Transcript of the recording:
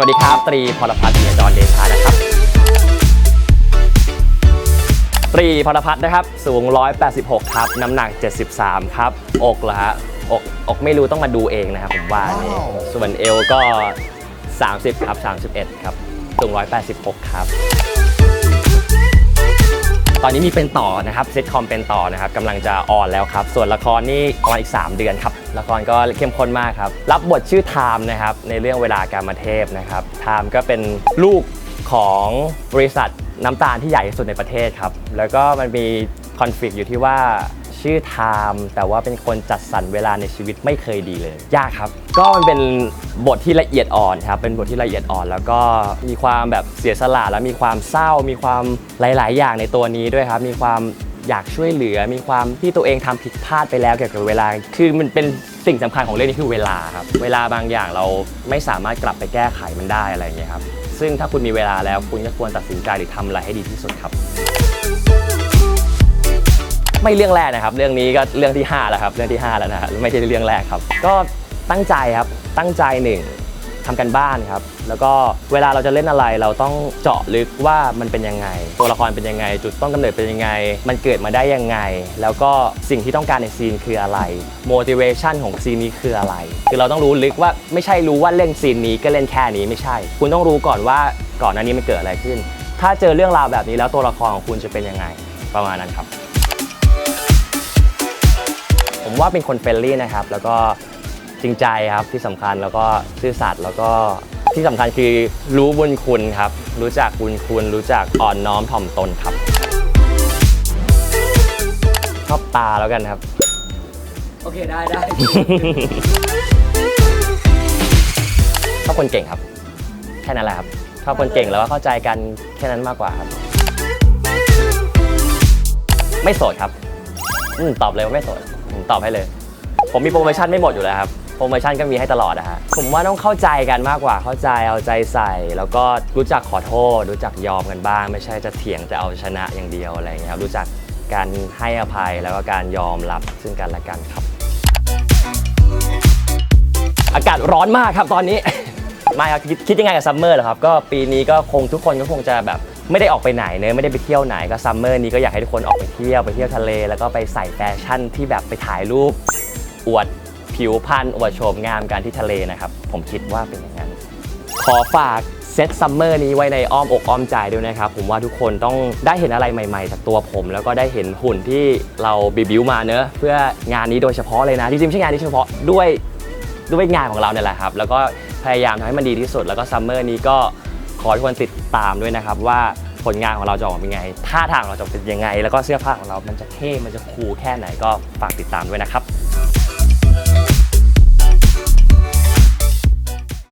สวัสดีครับ ตรีพรพัฒน์เกียรติจรเดชานะครับ ตรีพรพัฒน์นะครับ สูง 186 ครับ น้ำหนัก 73 ครับ อกเหรอฮะอกอกไม่รู้ต้องมาดูเองนะครับผมว่านี่ ส่วนเอวก็ 30 ครับ 31 ครับ สูง 186 ครับ ตอนนี้มีเป็นต่อนะครับเซตคอมเป็นต่อนะครับกำลังจะออนแล้วครับ ส่วนละครนี่ออนอีก 3 เดือนครับ ละครก็เข้มข้นมากครับ รับบทชื่อไทม์นะครับในเรื่องเวลาการมาเทพนะครับไทม์ก็เป็นลูกของบริษัทน้ำตาลที่ใหญ่ที่สุดในประเทศครับ แล้วก็มันมีคอนฟ lict อยู่ที่ว่า ชื่อไทม์แต่ว่าเป็นคนจัดสรรเวลาในชีวิตไม่เคยดีเลย ยากครับ ก็มันเป็นบทที่ละเอียดอ่อนครับเป็นบทที่ละเอียดอ่อน แล้วก็มีความแบบเสียสละแล้วมีความเศร้า มีความหลาย ๆ อย่างในตัวนี้ด้วยครับ มีความอยากช่วยเหลือ มีความที่ตัวเองทำผิดพลาดไปแล้วเกี่ยวกับเวลา คือมันเป็นสิ่งสำคัญของเรื่องนี้คือเวลาครับ เวลาบางอย่างเราไม่สามารถกลับไปแก้ไขมันได้อะไรอย่างเงี้ยครับ ซึ่งถ้าคุณมีเวลาแล้วคุณก็ควรตัดสินใจหรือทำอะไรให้ดีที่สุดครับ ไม่เรื่องแรกนะครับ เรื่องนี้ก็เรื่องที่ 5 แล้วครับ เรื่องที่ 5 แล้วนะฮะไม่ใช่เรื่องแรกครับ ก็ตั้งใจครับ ตั้งใจหนึ่งทำกันบ้านครับ แล้วก็เวลาเราจะเล่นอะไรเราต้องเจาะลึกว่ามันเป็นยังไง ตัวละครเป็นยังไง จุดต้นกำเนิดเป็นยังไง มันเกิดมาได้ยังไง แล้วก็สิ่งที่ต้องการในซีนคืออะไร motivation ของซีนนี้คืออะไร คือเราต้องรู้ลึกว่าไม่ใช่รู้ว่าเล่นซีนนี้ก็เล่นแค่นี้ไม่ใช่ คุณต้องรู้ก่อนว่าก่อนหน้านี้มันเกิดอะไรขึ้น ถ้าเจอเรื่องราวแบบนี้แล้วตัวละครของคุณจะเป็นยังไง ประมาณนั้นครับ ว่าเป็นคนเฟรนลี่นะครับ แล้วก็จริงใจครับที่สำคัญแล้วก็ซื่อสัตย์แล้วก็ที่สำคัญคือรู้บุญคุณครับ รู้จักบุญคุณ รู้จักอ่อนน้อมถ่อมตนครับ ชอบตาแล้วกันครับ โอเคได้ได้ ชอบคนเก่งครับ แค่นั้นแหละครับ ชอบคนเก่งแล้วก็เข้าใจกันแค่นั้นมากกว่าครับ ไม่โสดครับ อืมตอบเลยว่าไม่โสด ผมตอบให้เลย ผมมีโปรโมชั่นไม่หมดอยู่แล้วครับโปรโมชั่นก็มีให้ตลอดนะฮะผมว่าต้องเข้าใจกันมากกว่าเข้าใจเอาใจใส่ แล้วก็รู้จักขอโทษ รู้จักยอมกันบ้าง ไม่ใช่จะเถียงจะเอาชนะอย่างเดียวอะไรอย่างเงี้ยครับรู้จักการให้อภัยแล้วก็การยอมรับซึ่งกันและกันครับ อากาศร้อนมากครับตอนนี้ ไม่ครับคิดคิดยังไงกับซัมเมอร์เหรอครับ ก็ปีนี้ก็คงทุกคนก็คงจะแบบ ไม่ได้ออกไปไหนเนอะไม่ได้ไปเที่ยวไหนก็ซัมเมอร์นี้ก็อยากให้ทุกคนออกไปเที่ยวไปเที่ยวทะเล แล้วก็ไปใส่แฟชั่นที่แบบไปถ่ายรูป อวดผิวพรรณอวดโฉมงามกันที่ทะเลนะครับ ผมคิดว่าเป็นอย่างนั้น ขอฝากเซตซัมเมอร์นี้ไว้ในอ้อมอกอ้อมใจด้วยนะครับ ผมว่าทุกคนต้องได้เห็นอะไรใหม่ ๆ จากตัวผม แล้วก็ได้เห็นหุ่นที่เราบิบิวมาเนอะเพื่องานนี้โดยเฉพาะเลยนะจริงๆไม่ใช่งานนี้เฉพาะด้วยด้วยงานของเราเนี่ยแหละครับ แล้วก็พยายามทำให้มันดีที่สุด แล้วก็ซัมเมอร์นี้ก็ ขอให้ทุกคนติดตามด้วยนะครับว่าผลงานของเราจะออกมาเป็นไงท่าทางของเราจะเป็นยังไง แล้วก็เสื้อผ้าของเรามันจะเท่ มันจะคูลแค่ไหนก็ฝากติดตามด้วยนะครับ